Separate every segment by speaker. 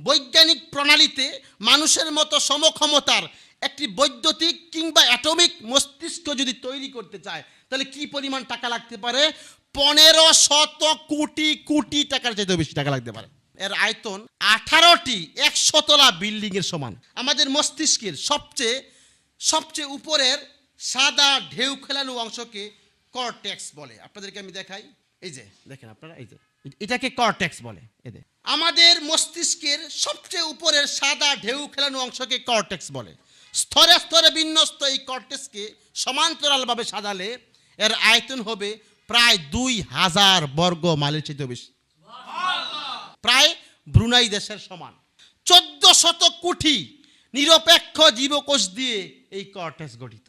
Speaker 1: বৈজ্ঞানিক প্রণালীতে মানুষের মতো সমক্ষমতার একটি বৈদ্যুতিক কিংবা অ্যাটমিক মস্তিষ্ক যদি তৈরি করতে চায়, তাহলে কি পরিমাণ টাকা লাগতে পারে? পনেরো শত কোটি কোটি টাকার চাইতে বেশি টাকা লাগতে পারে। এর আয়তন আঠারোটি একশোতলা বিল্ডিং এর সমান। আমাদের মস্তিষ্কের সবচেয়ে সবচেয়ে উপরের সাদা ঢেউ খেলানো অংশকে কর্টেক্স বলে। আপনাদেরকে আমি দেখাই। এই যে, দেখেন আপনারা, এই যে। এটাকে কর্টেক্স বলে এদের আমাদের মস্তিষ্কের সবচেয়ে উপরের সাদা ঢেউ খেলানো অংশকে কর্টেক্স বলে। স্তরে স্তরে বিন্যস্ত এই কর্টেক্সকে সমান্তরালভাবে সাজালে এর আয়তন হবে প্রায় দুই হাজার বর্গ মাইলের চেয়েও বেশি। প্রায় ব্রুনাই দেশের সমান। চোদ্দ শত কোটি নিরপেক্ষ জীবকোষ দিয়ে এই কর্টেক্স গঠিত।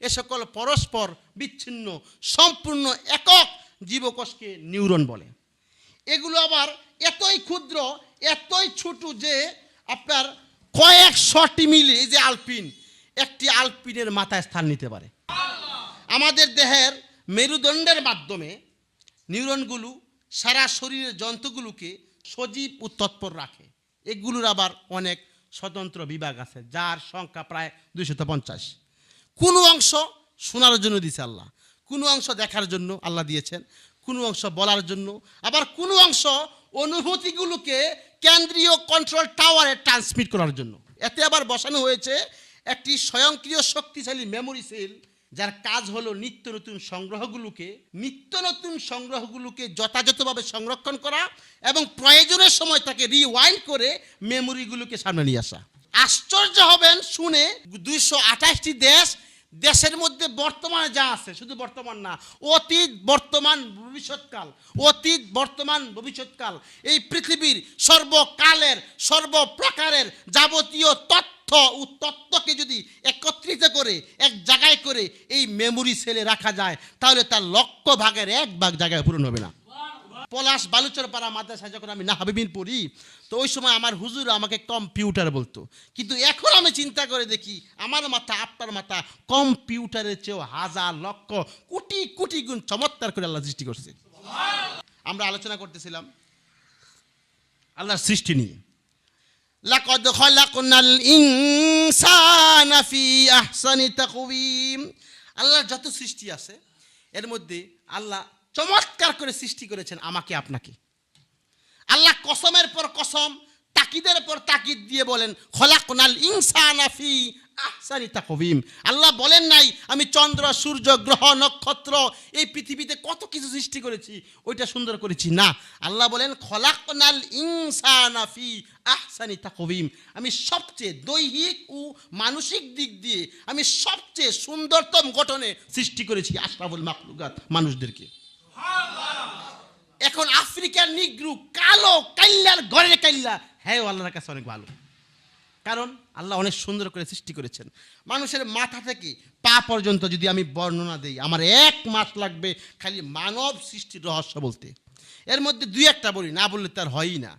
Speaker 1: এ সকল পরস্পর বিচ্ছিন্ন, সম্পূর্ণ একক জীবকোষকে নিউরন বলে। এগুলো আবার এতই ক্ষুদ্র, এতই ছোট যে আপনার কয়েকশটি মিলে যে আলপিন, একটি আলপিনের মাথায় স্থান নিতে পারে। আমাদের দেহের মেরুদণ্ডের মাধ্যমে নিউরনগুলো সারা শরীরের জন্তুগুলোকে সজীব ও তৎপর রাখে। এগুলোর আবার অনেক স্বতন্ত্র বিভাগ আছে, যার সংখ্যা প্রায় দুইশত পঞ্চাশ। কোনো অংশ শোনার জন্য দিয়েছে আল্লাহ, কোনো অংশ দেখার জন্য আল্লাহ দিয়েছেন। কোনো অংশ বলার জন্য। আবার কোনো অংশ অনুভূতিগুলোকে কেন্দ্রীয় কন্ট্রোল টাওয়ারে ট্রান্সমিট করার জন্য। এতে আবার বসানো হয়েছে একটি স্বয়ংক্রিয় শক্তিশালী মেমোরি সেল যার কাজ হলো নিত্য নতুন সংগ্রহগুলোকে, নিত্য নতুন সংগ্রহগুলোকে যথাযথভাবে সংরক্ষণ করা এবং প্রয়োজনের সময় তাকে রিওয়াইন্ড করে মেমোরিগুলোকে সামনে নিয়ে আসা। আশ্চর্য হবেন শুনে দুইশো আঠাশটি দেশ দেশের মধ্যে বর্তমানে যা আছে, শুধু বর্তমান না, অতীত, বর্তমান, ভবিষ্যৎকাল, অতীত, বর্তমান, ভবিষ্যৎকাল, এই পৃথিবীর সর্বকালের, সর্বপ্রকারের যাবতীয় তথ্য ও তত্ত্বকে যদি একত্রিত করে, এক জায়গায় করে এই মেমোরি সেলে রাখা যায়, তাহলে তার লক্ষ ভাগের এক ভাগ জায়গায় পূরণ হবে না। পলাশ বালুচর পাড়া মাদ্রাসায় যখন আমি নাহাবিবিন পড়ি, তো ওই সময় আমার হুজুর আমাকে কম্পিউটার বলতো। কিন্তু এখন আমি চিন্তা করে দেখি, আমার মাথা, আপনার মাথা কম্পিউটারের চেয়েও হাজার, লক্ষ, কোটি কোটি গুণ চমৎকার করে আল্লাহ সৃষ্টি করছে। আমরা আলোচনা করতেছিলাম আল্লাহর সৃষ্টি নিয়ে। লাকদ খলাকনাল ইনসানা ফি আহসানি তাকওয়িম। আল্লাহর যত সৃষ্টি আছে, এর মধ্যে আল্লাহ চমৎকার করে সৃষ্টি করেছেন আমাকে, আপনাকে। আল্লাহ কসমের পর কসম, তাকিদের পর তাকিদ দিয়ে বলেন, খলাকনাল ইনসানা ফি আহসানি তাকওয়িম। আল্লাহ বলেন নাই, আমি চন্দ্র, সূর্য, গ্রহ, নক্ষত্র, এই পৃথিবীতে কত কিছু সৃষ্টি করেছি, ওইটা সুন্দর করেছি। না, আল্লাহ বলেন, খলাকনাল ইনসানা ফি আহসানি তাকওয়িম। আমি সবচেয়ে দৈহিক ও মানসিক দিক দিয়ে, আমি সবচেয়ে সুন্দরতম গঠনে সৃষ্টি করেছি আশরাফুল মাকলুকাত মানুষদেরকে। এখন আফ্রিকার নিগ্রু কালো কাল্লার ঘরের কাল্লা হ্যাঁ আল্লাহর কাছে অনেক ভালো। কারণ আল্লাহ অনেক সুন্দর করে সৃষ্টি করেছেন। মানুষের মাথা থেকে পা পর্যন্ত যদি আমি বর্ণনা দেই, আমার এক মাস লাগবে খালি মানব সৃষ্টির রহস্য বলতে। এর মধ্যে দুই একটা বলি, না বললে তার হয়ই না।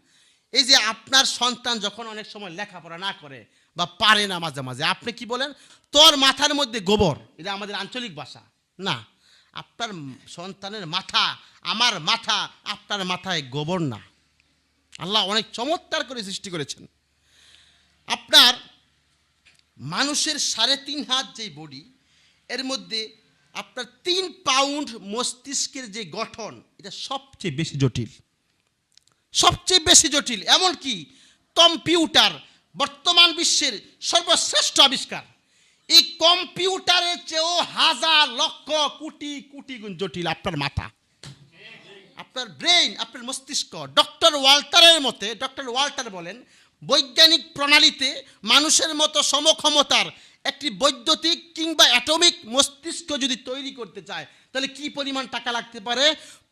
Speaker 1: এই যে আপনার সন্তান যখন অনেক সময় লেখাপড়া না করে বা পারে না মাঝে মাঝে, আপনি কি বলেন? তোর মাথার মধ্যে গোবর, এটা আমাদের আঞ্চলিক ভাষা। না আপনার সন্তানের মাথা, আমার মাথা, আপনার মাথায় গোবর না। আল্লাহ অনেক চমৎকার করে সৃষ্টি করেছেন। আপনার মানুষের সাড়ে তিন হাত যে বডি এর মধ্যে আপনার তিন পাউন্ড মস্তিষ্কের যে গঠন, এটা সবচেয়ে বেশি জটিল। সবচেয়ে বেশি জটিল। এমনকি কম্পিউটার, বর্তমান বিশ্বের সর্বশ্রেষ্ঠ আবিষ্কার। এই কম্পিউটারের চেয়েও হাজার লক্ষ কোটি কোটি গুণ জটিল আপনার মাথা। আপনার ব্রেইন, আপনার মস্তিষ্ক। ডক্টর ওয়াল্টারের মতে, ডক্টর ওয়াল্টার বলেন, বৈজ্ঞানিক প্রণালীতে মানুষের মতো সমক্ষমতার একটি বৈদ্যুতিক কিংবা অ্যাটমিক মস্তিষ্ক যদি তৈরি করতে চায়, তাহলে কি পরিমাণ টাকা লাগতে পারে?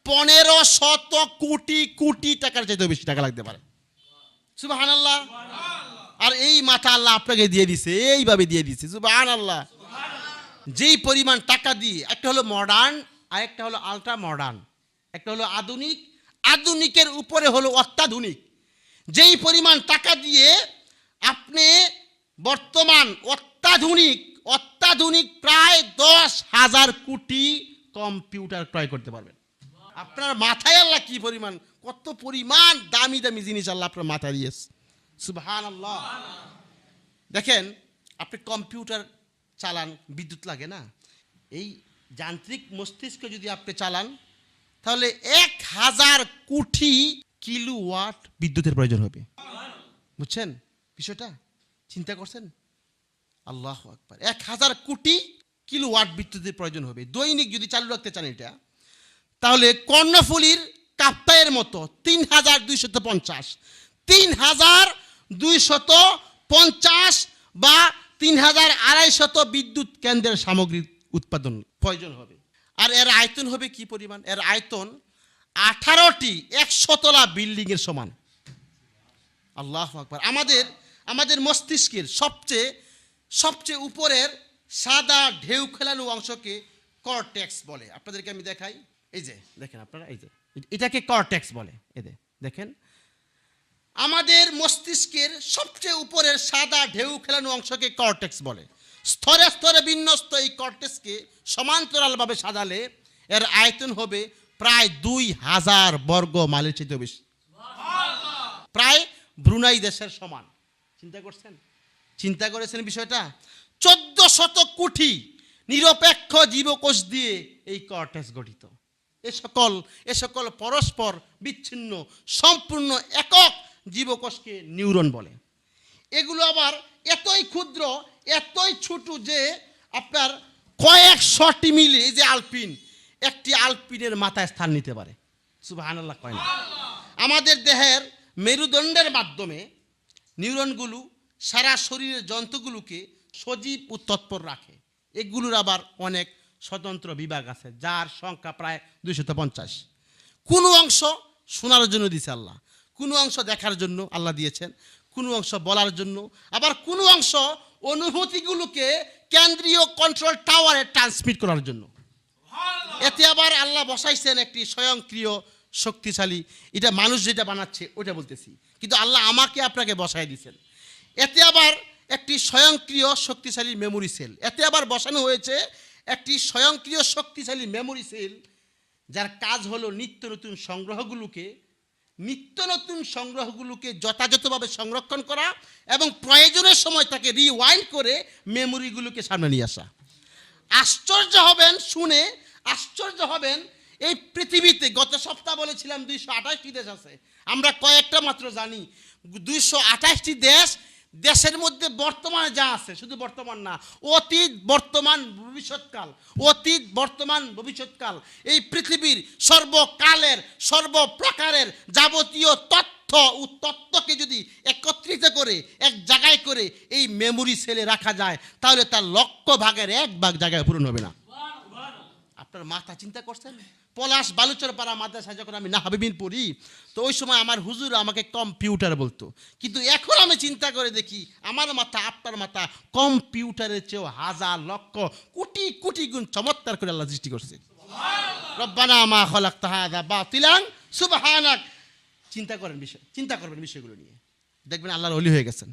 Speaker 1: পনেরো শত কোটি কোটি টাকার চাইতে বেশি টাকা লাগতে পারে। সুবাহান আল্লাহ আর এই মাথা আল্লাহ আপনাকে দিয়ে দিছে, এইভাবে দিয়ে দিছে সুবাহান আল্লাহ যেই পরিমাণ টাকা দিয়ে, একটা হলো মডার্ন আর একটা হলো আলট্রা মডার্ন একটা হলো আধুনিক, আধুনিকের উপরে হলো অত্যাধুনিক। যেই পরিমাণ টাকা দিয়ে আপনি বর্তমান অত্যাধুনিক অত্যাধুনিক প্রায় দশ হাজার কোটি কম্পিউটার ক্রয় করতে পারবেন। আপনার মাথায় আল্লাহ কি পরিমাণ, কত পরিমাণ দামি দামি জিনিস আল্লাহ আপনার মাথায় দিয়েছে। সুবহান আল্লাহ দেখেন, আপনি কম্পিউটার চালান, বিদ্যুৎ লাগে না। এই যান্ত্রিক মস্তিষ্ক যদি আপনি চালান, তাহলে এক হাজার কোটি কিলো ওয়াট বিদ্যুতের প্রয়োজন হবে। বুঝছেন বিষয়টা? চিন্তা করছেন? আল্লাহ আকবার। এক হাজার কোটি কিলো ওয়াট বিদ্যুতের প্রয়োজন হবে। দৈনিক যদি চালু রাখতে চান এটা, তাহলে কর্ণফুলির কাপ্তায়ের মতো তিন হাজার দুইশত পঞ্চাশ, তিন হাজার দুইশত পঞ্চাশ বা তিন হাজার আড়াইশত বিদ্যুৎ কেন্দ্রের সামগ্রী উৎপাদন প্রয়োজন হবে। আর এর আয়তন হবে কি পরিমাণ? এর আয়তন আঠারোটি একশতলা বিল্ডিংয়ের সমান। আল্লাহ আকবার। আমাদের আমাদের মস্তিষ্কের সবচেয়ে সবচেয়ে উপরের সাদা ঢেউ খেলানো অংশকে কর্টেক্স বলে। আপনাদেরকে আমি দেখাই। এই যে, দেখেন আপনারা, এই যে, এটাকে কর্টেক্স বলে। যে, দেখেন আমাদের মস্তিষ্কের সবচেয়ে উপরের সাদা ঢেউ খেলানো অংশকে কর্টেক্স বলে। স্তরে স্তরে বিন্যস্ত এই কর্টেক্সকে সমান্তরালভাবে সাজালে এর আয়তন হবে প্রায় দুই হাজার বর্গ মাইলের চেয়ে বেশি। প্রায় ব্রুনাই দেশের সমান। চিন্তা করছেন? চিন্তা করেছেন বিষয়টা? চোদ্দ শত কোটি নিরপেক্ষ জীবকোষ দিয়ে এই কর্টেক্স গঠিত। এ সকল এ সকল পরস্পর বিচ্ছিন্ন, সম্পূর্ণ একক জীবকোষকে নিউরন বলে। এগুলো আবার এতই ক্ষুদ্র এতই ছোট যে আপনার কয়েকশটি মিলে এই যে আলপিন একটি আলপিনের মাথায় স্থান নিতে পারে। সুবাহান্লাহ কয় না? আমাদের দেহের মেরুদণ্ডের মাধ্যমে নিউরনগুলো সারা শরীরের জন্তুগুলোকে সজীব ও তৎপর রাখে। এগুলোর আবার অনেক স্বতন্ত্র বিভাগ আছে যার সংখ্যা প্রায় দুইশত পঞ্চাশ। কোনো অংশ শোনার জন্য দিয়েছে আল্লাহ। কোনো অংশ দেখার জন্য আল্লাহ দিয়েছেন কোনো অংশ বলার জন্য। আবার কোনো অংশ অনুভূতিগুলোকে কেন্দ্রীয় কন্ট্রোল টাওয়ারে ট্রান্সমিট করার জন্য। এতে আবার আল্লাহ বসাইছেন একটি স্বয়ংক্রিয় শক্তিশালী। এটা মানুষ যেটা বানাচ্ছে ওটা বলতেছি। কিন্তু আল্লাহ আমাকে আপনাকে বসাই দিয়েছেন। এতে আবার একটি স্বয়ংক্রিয় শক্তিশালী মেমোরি সেল এতে আবার বসানো হয়েছে একটি স্বয়ংক্রিয় শক্তিশালী মেমোরি সেল যার কাজ হলো নিত্য নতুন সংগ্রহগুলোকে নিত্য নতুন সংগ্রহগুলোকে যথাযথভাবে সংরক্ষণ করা এবং প্রয়োজনের সময় তাকে রিওয়াইন্ড করে মেমোরিগুলোকে সামনে নিয়ে আসা। আশ্চর্য হবেন, শুনে আশ্চর্য হবেন, এই পৃথিবীতে গত সপ্তাহ বলেছিলাম দুইশো আঠাশটি দেশ আছে। আমরা কয়েকটা মাত্র জানি। দুইশো আঠাশটি দেশ দেশের মধ্যে বর্তমানে যা আছে, শুধু বর্তমান না, অতীত, বর্তমান, ভবিষ্যৎকাল, অতীত, বর্তমান, ভবিষ্যৎকাল, এই পৃথিবীর সর্বকালের, সর্বপ্রকারের যাবতীয় তথ্য ও তত্ত্বকে যদি একত্রিত করে, এক জায়গায় করে এই মেমোরি সেলে রাখা যায়, তাহলে তার লক্ষ ভাগের এক ভাগ জায়গায় পূরণ হবে না। আপনার মাথা চিন্তা করছেন? পলাশ বালুচর পাড়া মাদ্রাসায় যখন আমি নাহাবিবিন পড়ি তো ওই সময় আমার হুজুর আমাকে কম্পিউটার বলতো। কিন্তু এখন আমি চিন্তা করে দেখি আমার মাথা আপনার মাথা কম্পিউটারের চেয়েও হাজার লক্ষ কোটি কোটি গুণ চমৎকার করে আল্লাহ সৃষ্টি করছে। রব্বানা মা খলাক তাহাদা বা তিলাং সুবহানাক। চিন্তা করেন বিষয় চিন্তা করবেন বিষয়গুলো নিয়ে। দেখবেন আল্লাহর অলি হয়ে গেছেন।